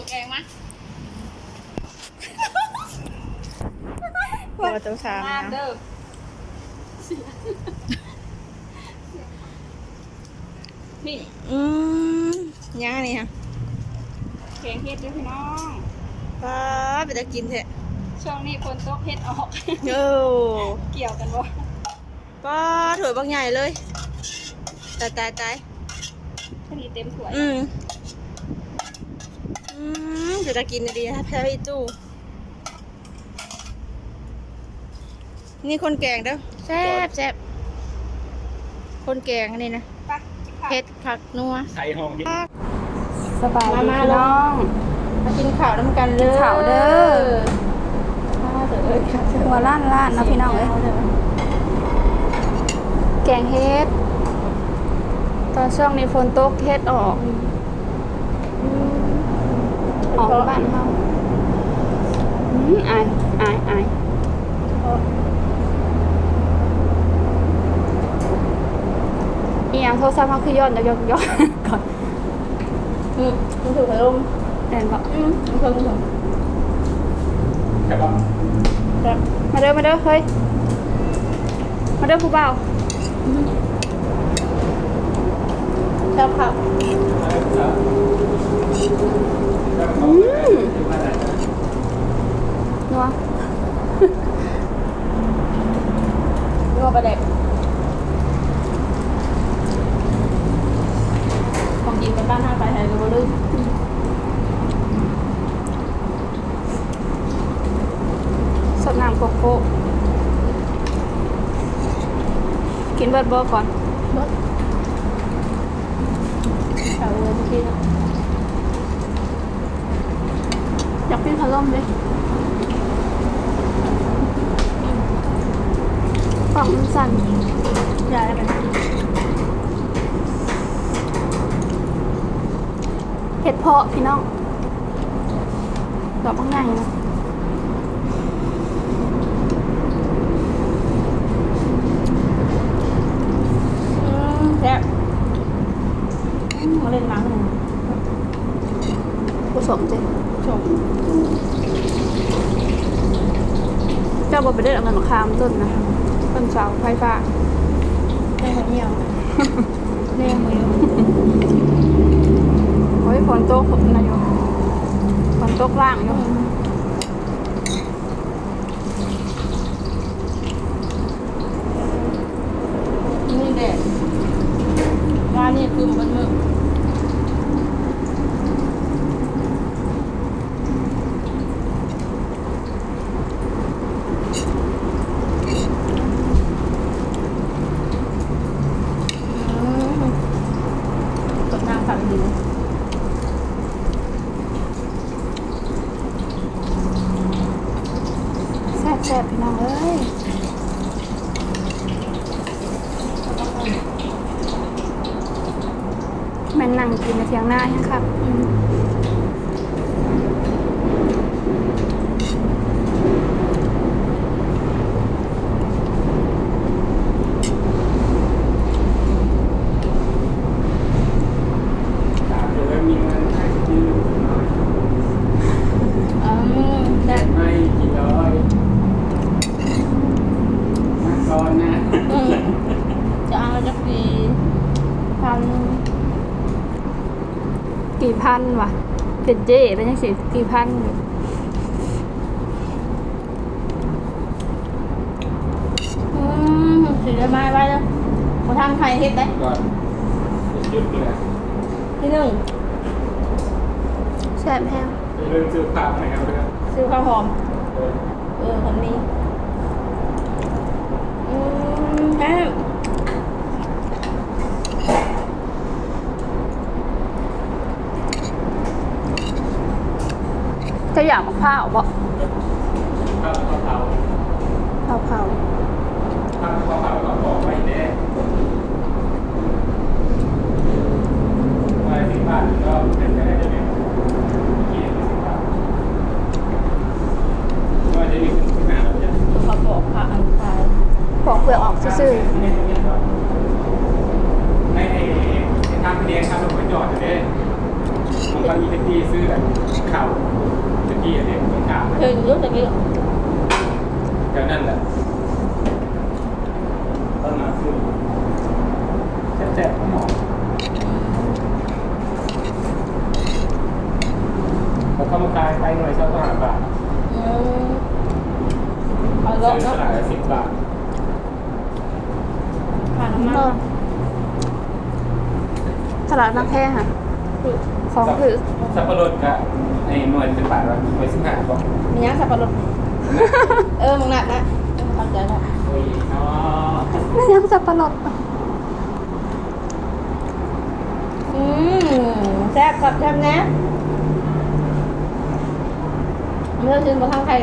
ตัวแกงมาตัวเจ้าชามมานะเด้อนี่อืมย่างนี่ฮะแกงเฮ็ดด้วยพี่น้อง ป้าไปจะกินเถอะช่วงนี้ฝนตกเฮ็ดออก โอ้เกี่ยวกันบ่ป้าถวยบางใหญ่เลย ตายตายตายท่านี้เต็มถ้วยอืม อืมเดี๋ยวจะกินดีนะแพ้พี่ตู้นี่คนแกงเด้อแซ่บแซ่บคนแกงอันนี้นะไปกินข้าวเผ็ดผักนัวใส่ห้องที่สบายดีมาพี่ๆน้อง มากินข้าวน้ำกันเลยข้าวเด้อข้าวเด้อข้าวเด้อหัวล้านล้านเนาะพี่น้องเอ้ยแกงเฮ็ด ตอนช่วงนี้ฝนตกเฮ็ดออก ออกบ้านเฮาอืมอายอายอายอีหยังโทรศัพท์เฮาคือย้อนย้อนย้อนก่อนอืมมันถูกพัดลมแม่นบ่อืมมันถูกมันถูกใช่ป่ะครับมาเด้อมาเด้อเฮ้ยมาเด้อผู้บ่าวชอบผัก อืมนัว นัวประเด็กของกินกันบ้านห้าไปไทยรู้ลืมสดน้ำโกโก้กินเบิดบ่ก่อนเบิรสเอาเลยทุกทีนะ อยากเป็นพัดลมเลยกล่องมันสั่นยาอะไรเห็ดเพาะพี่น้องดอกบางไงนะ อืมแซ่บอืมมาเล่นน้ำหนึ่ง ผสมเจ้ ชม เจ้าบ่ไปเด็ดเอาเงิ นมาคามต้นนะต้นเสาไฟฟ้าได้คนเดียวเล่นมือโอ้ยฝนตกนะโยฝนตกล่างโย นี่แดดร้านนี้คือมันมือ กดน้ำฝังดิน แซ่บพี่น้องเอ้ยมันนั่งกินในเทียงหน้ายังครับอืม ตามเลยมีเงินให้กิน อืมแซ่บ ไม่กี่ร้อยมาก่อนนะ อืมจะเอาจักปีพัน กี่ พันวะเป็นเจ้เป็นยังสิกี่พันอยู่อืมสีได้ไม้ไว้แล้วมาทำไข่เฮ็ดได้ก่อนหยุดเลยที่หนึ่งแซ่บแห้งเรื่องซื้อผ้าไหนครับเพื่อนซื้อข้าวหอม เออเออคนนี้อืมแม่จะอยากมะพร้าวบ่ข้าวกะเพราเผาเผาข้าวกะเพราก็บอกไม่แน่ไปสิบบาทก็เป็นไปได้จะเป็นกี่สิบบาทก็จะมีขึ้นหน้าเราจะ ตัวประกอบค่ะอันคาย ปอกเปลือกออกซื่อ ให้ให้ทำเรียนทำลงไปจอดอยู่เลย บางทีที่ซื้อแบบข่าวตะกี้เด็กข่าว เคยรู้ตะกี้ ก็นั่นแหละต้นมาซื้อแจ๊บๆหมอแล้วก็มาขายไปหน่วยเช่าห้าบาท อืมเอา ซื้ ล อง ส เนาะ ลายละสิบบาท ผ่านมา ตลาดนักแพ้ค่ะ ของถือสับปะรดกับไอ้หน่วยเป็นบาทละหน่วยสิบห้าก็มียังสับปะรด เออมึงหนักนะเข้าใจแล้วโอ้ยอ๋อไม่ยังสับปะรด อืมแซ่บกับแซ่บนะเมื่อซื้อมาทางใคร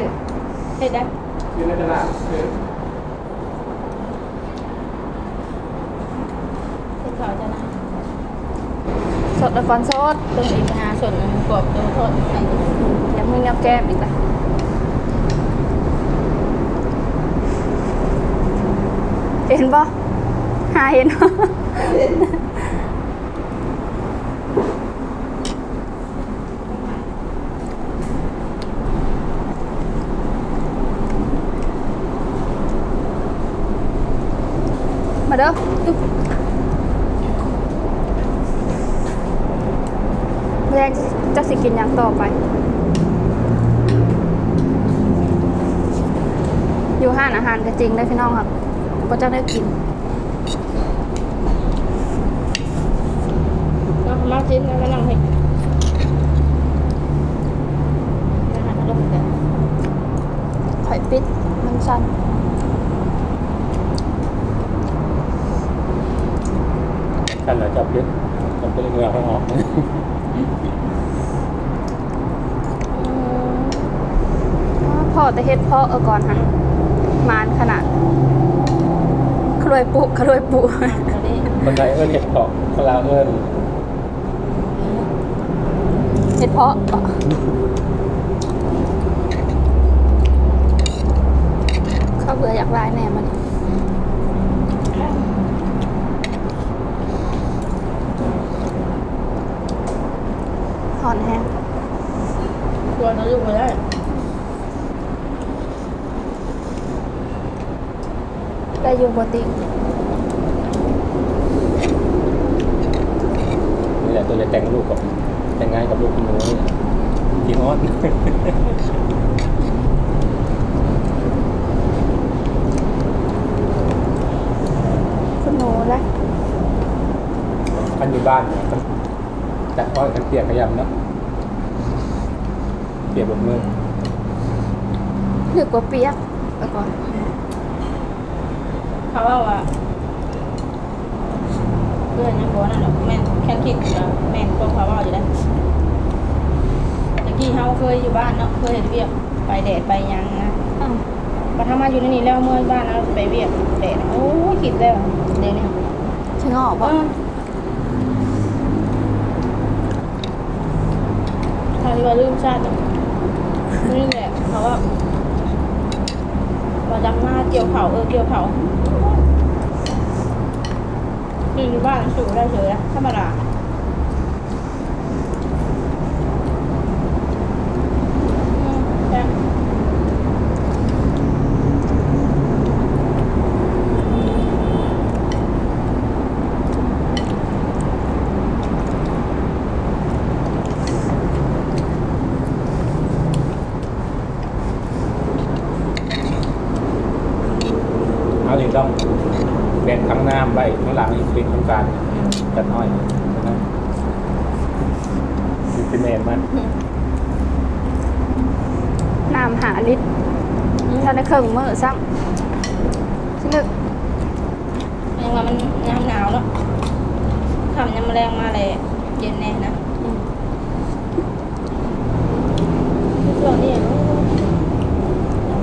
เฮ็ดได้ซื้อในตลาดซื้อ เฮ็ดเขาจะนะ สดแล้วก่อนสดต้องอีกหาส่วนกรอบตัวทอดใส่ยังไมึงยังแก้มอีกละเห็นปะหาเห็นปะมาเด้อจุ๊บแรงจะสิกินหยัง ต่อไป อยู่ห้านอาหารก็จริงได้พี่น้องครับก็จะได้กินก็มาชิ้นแล้วก็นั่งให้อาหารลงกันไข่ปิดมันชันกันแล้วจับยึดจับเป็นเงือกให้ออก พ่อ แต่เฮ็ดพ่อเออก่อนฮะมานขนาดขรวยปุขรวยปุตอนนี้คนไทยเอิ้นเห็ดเผาะคนลาวเอิ้นเฮ็ดเพาะเขาเบื่ออยากลายแน่มันหอนแห้งตัวน้องอยู่ไม่ได้ ได้อยู่บติงนี่แหละตัวจะแต่งลูกกับแต่งงานกับลูกคุณหนูนี่ทีออสคุณหนูและคันอยู่บ้านเนี่ยมันจัดอ้อยกันเปียกขยำเนาะเปียกบนมือ หรือกว่าเปียกเออก่อน เขาว่าว่าเพื่อนยังบอกนั่นหรอกแม่นแค่คิดกับแม่นก็เขาว่าอยู่ได้ตะกี้เฮาเคยอยู่บ้านเนาะเคยเห็นเวียกไปแดดไปหยังนะอ้าวมาทำมาอยู่ในนี่แล้วเมื่อบ้านเราไปเวียกแดดโอ้ยคิดแล้วเดี๋ยวนี้ชิงออกเอปะอทางที่ว่าลืมชาตินี่แหละเขาว่า ว่าดำหน้าเกี่ยวเขาเออเกี่ยวเขาอยู่ในบ้านสูงได้เลยธรรมดาอืมแต่ เอาถึงต้องแบ่งข้างหน้าไว้ข้างหลังอีกเป็นโครง การจัดอ้อยนะมีเป็นเมนมันน้ำหาลิตรถ้าในเครื่องมือซ้ำชิลึกยังว่ามันน้ำหนาวเนาะทำยำแมลงมาเลยเย็นแน่นะอืมช่วงนี้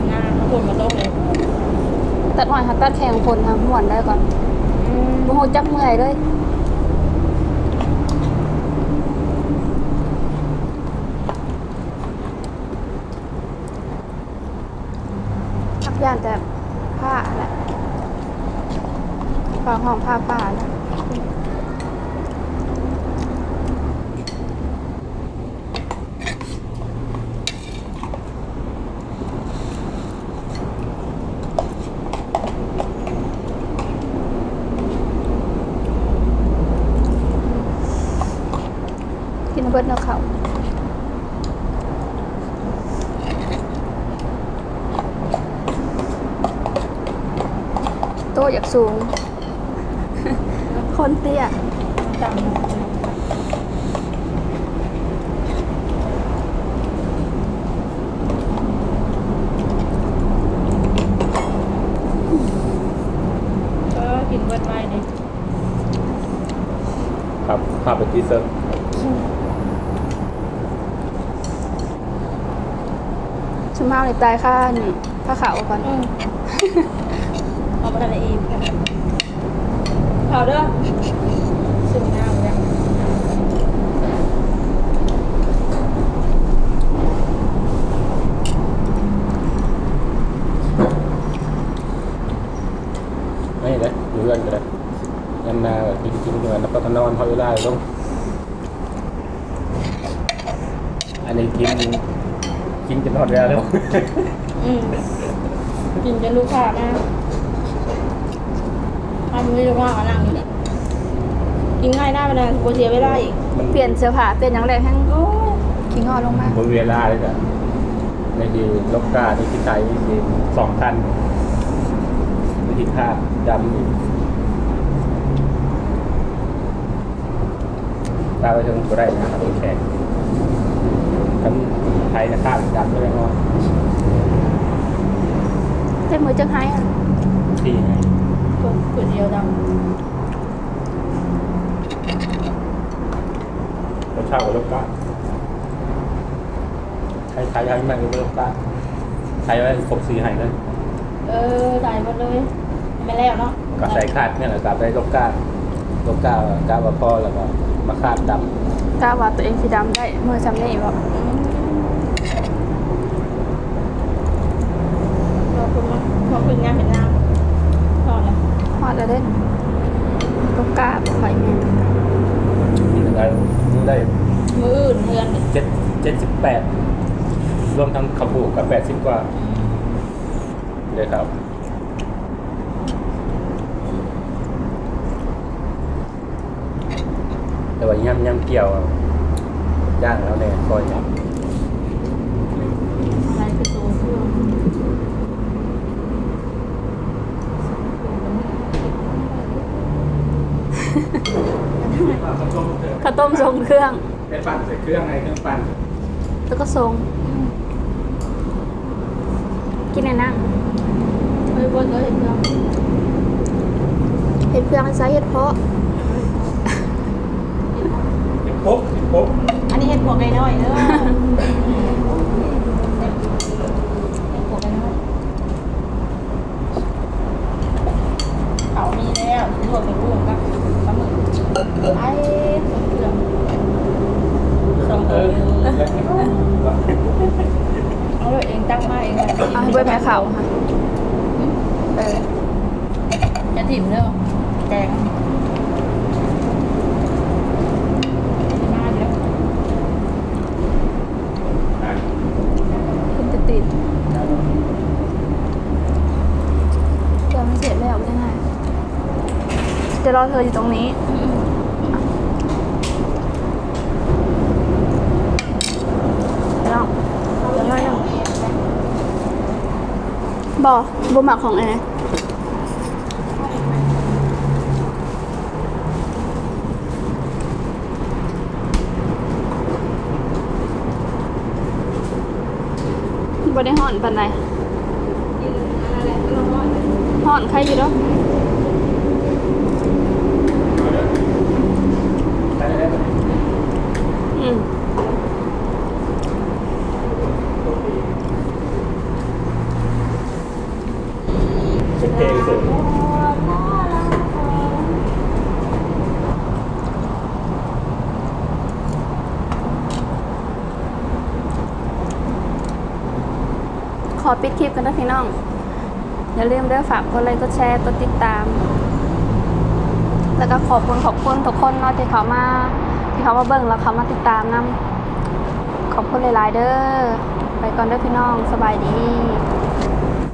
หน้าเขาฝนมาตกเลยตัดหอยหักตัดแข่งคนทำหมวนได้ก่อนโมโหจักเมื่อยเลย ย่านแต่ผ้าแหละผ้าห้องผ้าป่านะ กินเบิดเนาะเขา โตะอยากสูง คนเตี้ยจำก็กินเบิดไว้เลยครับภาพเป็นที่เซิร์ฟชุมเฮาในตายข้านผ้าขาวก่อน อืม เอามาทำอะไรอีกเผาเด้อซึ่งหน้าเลยไม่เลยอยู่เรื่อนกันเลยยันนาจริงๆเลยแล้วก็นอนพอเวลาลงอันนี้กินกินจนหอดแล้วเลยอืมกินจนลูกค้ามาทำ ไม่รู้ว่าเอานั่งอยู่นี่กินง่ายหน้าไปเลยกลัวเสียเวลาอีกมันเปลี่ยนเสื้อผ้าเปลี่ยนอย่างแรกแห้งโอ้ยขิงห่อลงมาบนเวลาเลยจ้ะในดีลกกาในที่ไทยนี่คือสองพันวิธีค่าดำนี่ตาไปถึงก็ได้นะครับโอเคทั้งไทยนะครับดำด้วยเนาะเจ็บมือจังไห้อะที่ไงตัว ก๋วยเตี๋ยวดรสชาติของลกกาไทยไทยไทยมันก็ลกกาไทยไว้ครบสี่ไห้เลยำเออได้หมดเลยไม่แล้วเนาะกับใส่คาดเนี่ยแหละกับได้ลกกาลกกากาบะพอแล้วก็มาคาดดำกล้าว่าตัวเองสีดำได้มือจำนี่บอกอืมขอบคุณมากขอบคุณงานเป็นน้ำพอแล้วฮ อดแล้วเด่นก็กล้าบ่ข่อยแม่นได้ได้มืออื่นเฮือนนี่เจ็ดเจ็ดสิบแปดรวมทั้งขับผูกกับแปดสิบกว่าเลยครับแต่ว่าย่ำย่ำเกี่ยวย่างแล้วเนี่ยคอยจับ อะไรคือตัวเชื่อ ข้าวต้มทรงเครื่องเป็นปั่นใส่เครื่องไงเครื่องปั่นแล้วก็ทรง กินในนั่งเฮ้ยบนก็เห็นแล้วเห็ดเพื่องใช้เห็ดเพาะเห็นปุ๊บเห็นปุ๊บอันนี้เห็ดหัวไก่น้อยเด้อเห็ดหัวไก่น้อยเขามีแล้วรวมเป็นกุ้งกับปลาหมึกไอ้ส่งเครื่องส่ง เอ เอ อ อ แล้ว เอาเลยเองตั้งมาเองอะ เอาให้เบิดแม่เขาค่ะเออ จะถิ่มเด้อแกงมาเดี๋ยว คุณติดติดเดี๋ยวมันเสร็จแล้วยังไงจะ รอเธออยู่ตรงนี้เดี๋ยวลองเดี๋ยวนั่งบอบหมักของแอร์บ่ได้ห่อนปันใดห่อนใครอยู่เนา เป็นเพลงสุดขอปิดคลิปกันนะพี่น้อง อย่าลืมด้อฝากกดไลค์กดแชร์กดติดตาม แล้วก็ขอบคุณขอบคุณทุกคนเนาะที่เขามาที่เขามาเบิ่งแล้วเขามาติดตามนํขอบคุณหลายๆเด้อไปก่อนเด้อพี่น้องสบายดี